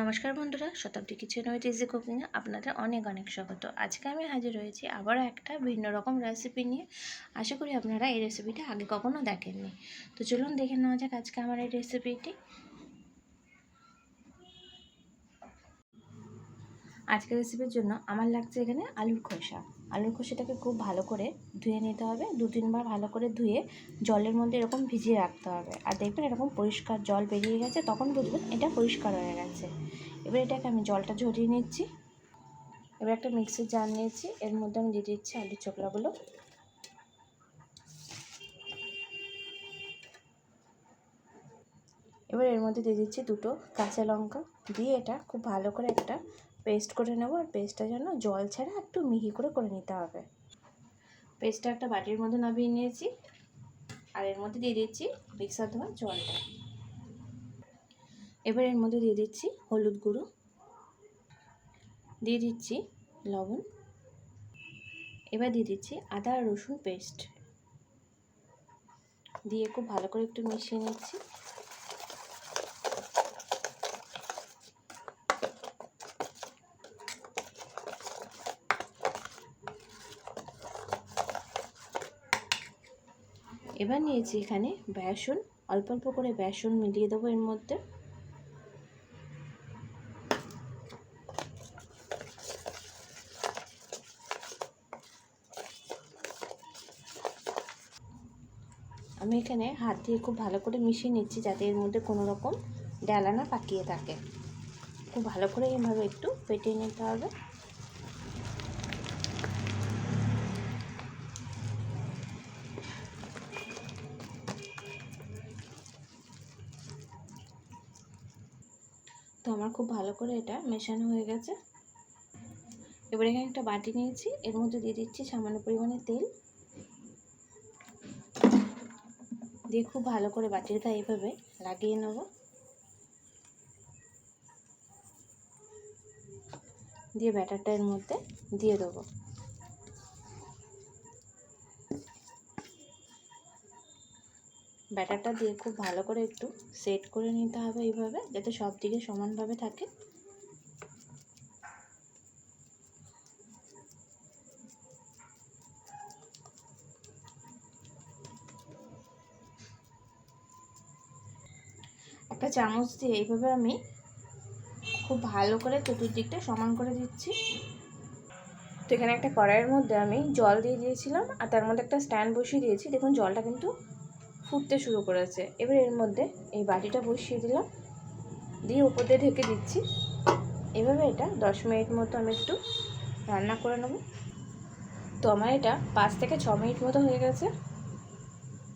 নমস্কার বন্ধুরা, শতাব্দী kitchen with easy কুকিংয়ে আপনাদের অনেক অনেক স্বাগত। আজকে আমি হাজির হয়েছি আবারও একটা ভিন্ন রকম রেসিপি নিয়ে। আশা করি আপনারা এই রেসিপিটা আগে কখনো দেখেননি। তো চলুন দেখে নেওয়া যাক আজকে আমার এই রেসিপিটি আজকের রেসিপির জন্য আমার লাগছে এখানে আলুর খোসা। আলুর খোসাটাকে খুব ভালো করে ধুয়ে নিতে হবে। দু তিনবার ভালো করে ধুয়ে জলের মধ্যে এরকম ভিজিয়ে রাখতে হবে। আর দেখবেন এরকম পরিষ্কার জল বেরিয়ে গেছে, তখন বুঝবেন এটা পরিষ্কার হয়ে গেছে। এবার এটাকে আমি জলটা ঝরিয়ে নিচ্ছি। এবার একটা মিক্সির জার নিয়েছি, এর মধ্যে আমি দিয়ে দিচ্ছি আলুর চোকলাগুলো এবার এর মধ্যে দিয়ে দিচ্ছি দুটো কাঁচা লঙ্কা। দিয়ে এটা খুব ভালো করে একটা পেস্ট করে নেব আর পেস্টটা যেন জল ছাড়া একটু মিহি করে করে নিতে হবে। পেস্টটা একটা বাটির মধ্যে নামিয়ে নিয়েছি আর এর মধ্যে দিয়ে দিচ্ছি মিক্সার ধোয়া জলটা। এবার এর মধ্যে দিয়ে দিচ্ছি হলুদ গুঁড়ো। দিয়ে দিচ্ছি লবণ। এবার দিয়ে দিচ্ছি আদা আর রসুন পেস্ট দিয়ে খুব ভালো করে একটু মিশিয়ে নিচ্ছি। এবার নিয়েছি এখানে বেসন, অল্প অল্প করে বেসন মিলিয়ে দেবো এর মধ্যে। আমি এখানে হাত দিয়ে খুব ভালো করে মিশিয়ে নিচ্ছি যাতে এর মধ্যে কোনো রকম ডালানা পাকিয়ে থাকে। খুব ভালো করে এভাবে একটু ফেটিয়ে নিতে হবে। তো আমার খুব ভালো করে এটা মেশানো হয়ে গেছে। এবার এখানে একটা বাটি নিয়েছি, এর মধ্যে দিয়ে দিচ্ছি সামান্য পরিমাণে তেল। দিয়ে খুব ভালো করে বাটিটা এইভাবে লাগিয়ে নেব। দিয়ে ব্যাটারটা এর মধ্যে দিয়ে দেবো। ব্যাটারটা দিয়ে খুব ভালো করে একটু সেট করে নিতে হবে এইভাবে, যাতে সব দিকে সমানভাবে থাকে। একটা চামচ দিয়ে এইভাবে আমি খুব ভালো করে চতুর্দিকটা সমান করে দিচ্ছি। তো এখানে একটা কড়াইয়ের মধ্যে আমি জল দিয়ে দিয়েছিলাম, আর তার মধ্যে একটা স্ট্যান্ড বসিয়ে দিয়েছি। দেখুন, জলটা কিন্তু ফুটতে শুরু করেছে। এবার এর মধ্যে এই বাটিটা বসিয়ে দিলাম। দিয়ে উপর দিয়ে ঢেকে দিচ্ছি। এভাবে এটা দশ মিনিট মতো আমি একটু রান্না করে নেব। তো আমার এটা পাঁচ থেকে ছ মিনিট মতো হয়ে গেছে।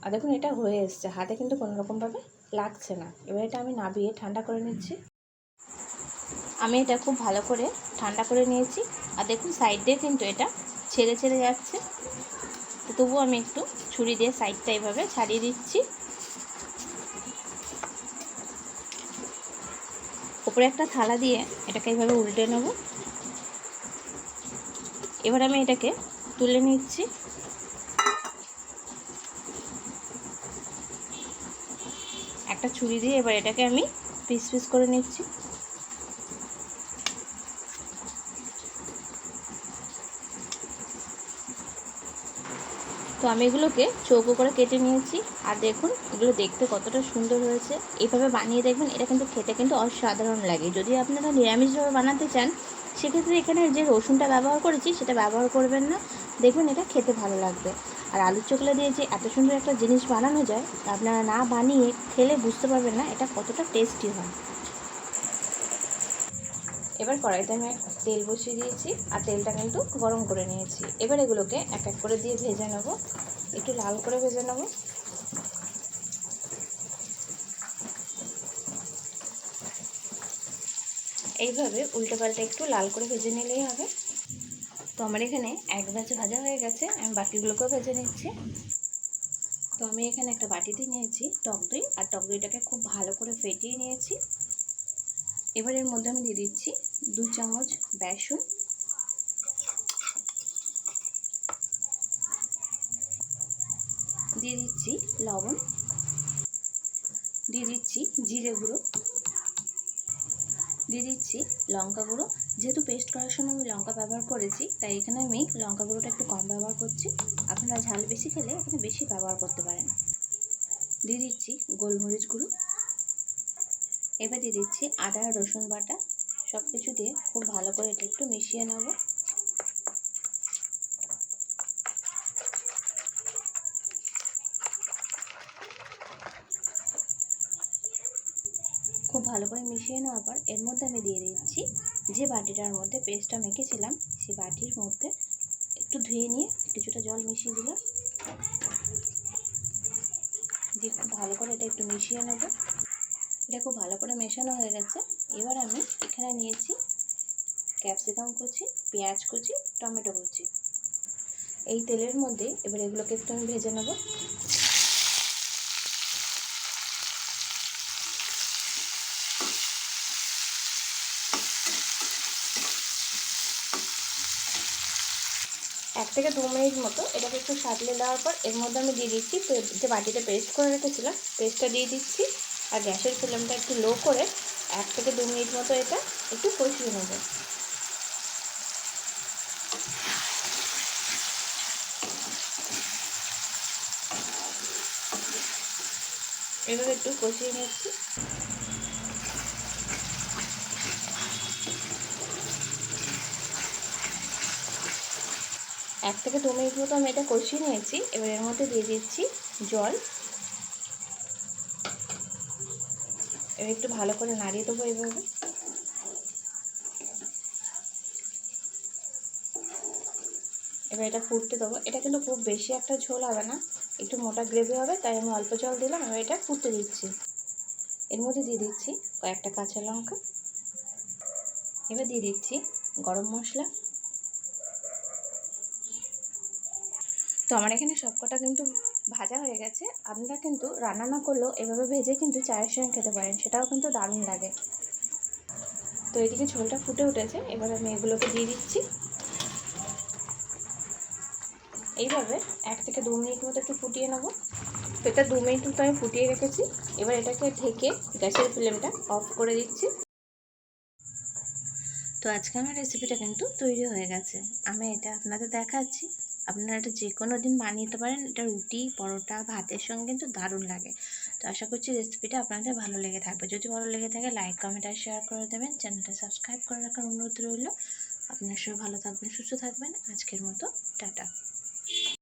আর দেখুন, এটা হয়ে এসছে। হাতে কিন্তু কোনো রকমভাবে লাগছে না। এবার এটা আমি নাবিয়ে ঠান্ডা করে নিচ্ছি। আমি এটা খুব ভালো করে ঠান্ডা করে নিয়েছি। আর দেখুন, সাইড দিয়ে কিন্তু এটা ছেড়ে ছেড়ে যাচ্ছে। তো তবুও আমি একটু ছুরি দিয়ে সাইডটা এইভাবে ছাড়িয়ে দিচ্ছি। ওপরে একটা থালা দিয়ে এটাকে এইভাবে উল্টে নেব। এবার আমি এটাকে তুলে নিচ্ছি। একটা ছুরি দিয়ে এবার এটাকে আমি পিস পিস করে নিচ্ছি। তো আমি এগুলোকে চৌকো করে কেটে নিয়েছি। আর দেখুন, এগুলো দেখতে কতটা সুন্দর হয়েছে। এইভাবে বানিয়ে দেখবেন, এটা কিন্তু খেতে কিন্তু অসাধারণ লাগে। যদি আপনারা নিরামিষভাবে বানাতে চান, সেক্ষেত্রে এখানে যে রসুনটা ব্যবহার করেছি, সেটা ব্যবহার করবেন না। দেখুন এটা খেতে ভালো লাগবে। আর আলুর চোখলা দিয়ে যে এত সুন্দর একটা জিনিস বানানো যায় আপনারা না বানিয়ে খেলে বুঝতে পারবেন না এটা কতটা টেস্টি হয়। এবার কড়াইতে আমি তেল বসিয়ে দিয়েছি আর তেলটা কিন্তু গরম করে নিয়েছি। এবার এগুলোকে এক এক করে দিয়ে ভেজে নেব। একটু লাল করে ভেজে নেব। এইভাবে উল্টো পাল্টা একটু লাল করে ভেজে নিলেই হবে। তো আমার এখানে এক ব্যাচ ভাজা হয়ে গেছে, আমি বাকিগুলোকেও ভেজে নিচ্ছি। তো আমি এখানে একটা বাটিতে নিয়েছি, টক দই। আর টক দইটাকে খুব ভালো করে ফেটিয়ে নিয়েছি। এবার এর মধ্যে আমি দিয়ে দিচ্ছি দু চামচ বেসন। দিয়ে দিচ্ছি লবণ। দিয়ে দিচ্ছি জিরে গুঁড়ো। দিয়ে দিচ্ছি লঙ্কা গুঁড়ো। যেহেতু পেস্ট করার সময় আমি লঙ্কা ব্যবহার করেছি, তাই এখানে আমি লঙ্কা গুঁড়োটা একটু কম ব্যবহার করছি। আপনারা ঝাল বেশি খেলে এখানে বেশি ব্যবহার করতে পারেন। দিয়ে দিচ্ছি গোলমরিচ গুঁড়ো। এবার দিয়ে দিচ্ছি আদা, রসুন বাটা। সব কিছু দিয়ে খুব ভালো করে এটা একটু মিশিয়ে নেব। খুব ভালো করে মিশিয়ে নেওয়ার পর এর মধ্যে আমি দিয়ে দিচ্ছি যে বাটিটার মধ্যে পেস্টটা মেখেছিলাম, সেই বাটির মধ্যে একটু ধুয়ে নিয়ে কিছুটা জল মিশিয়ে দিলাম। দিয়ে খুব ভালো করে এটা একটু মিশিয়ে নেব। এটা খুব ভালো করে মেশানো হয়ে গেছে। এবার আমি এখানে নিয়েছি ক্যাপসিকাম কুচি, পেঁয়াজ কুচি, টমেটো কুচি। এই তেলের মধ্যে এবার এগুলোকে একটু আমি ভেজে নেব। এক থেকে দু মিনিট মতো এটাকে একটু সাঁতলে দেওয়ার পর এর মধ্যে আমি দিয়ে দিচ্ছি যে বাটিতে পেস্ট করে রেখেছিলাম, পেস্টটা দিয়ে দিচ্ছি। আর গ্যাসের ফ্লেমটা একটু লো করে এক থেকে দু মিনিট মতো এটা একটু কষিয়ে নেব। এভাবে একটু কষিয়ে নিচ্ছি। এক থেকে দু মিনিট মতো আমি এটা কষিয়ে নিয়েছি। এবার এর মধ্যে দিয়ে দিচ্ছি জল। এবার একটু ভালো করে নাড়িয়ে দেবো এইভাবে এবার এটা ফুটতে দেবো। এটা কিন্তু খুব বেশি একটা ঝোল হবে না, একটু মোটা গ্রেভি হবে, তাই আমি অল্প জল দিলাম, এবার এটা ফুটতে দিচ্ছি। এর মধ্যে দিয়ে দিচ্ছি কয়েকটা কাঁচা লঙ্কা। এবার দিয়ে দিচ্ছি গরম মশলা। তো আমার এখানে সবকটা কিন্তু ভাজা হয়ে গেছে। আপনারা কিন্তু রান্না না করলেও এভাবে ভেজে কিন্তু চায়ের সঙ্গে খেতে পারেন। সেটাও কিন্তু দারুণ লাগে। তো এদিকে ঝোলটা ফুটে উঠেছে। এবার আমি এগুলোকে দিয়ে দিচ্ছি। এইভাবে এক থেকে দু মিনিট মতো একটু ফুটিয়ে নেব। তো এটা দু মিনিট মতো আমি ফুটিয়ে রেখেছি। এবার এটাকে ঢেকে গ্যাসের ফ্লেমটা অফ করে দিচ্ছি। তো আজকে আমার রেসিপিটা কিন্তু তৈরি হয়ে গেছে। আমি এটা আপনাদের দেখাচ্ছি। আপনারা এটা যে কোনো দিন বানিয়ে নিতে পারেন। এটা রুটি, পরোটা, ভাতের সঙ্গে কিন্তু দারুণ লাগে। তো আশা করছি রেসিপিটা আপনাদের ভালো লেগে থাকবে। যদি ভালো লেগে থাকে লাইক কমেন্ট আর শেয়ার করে দেবেন। চ্যানেলটা সাবস্ক্রাইব করে রাখার অনুরোধ রইল। আপনার সবাই ভালো থাকবেন, সুস্থ থাকবেন। আজকের মতো, টাটা।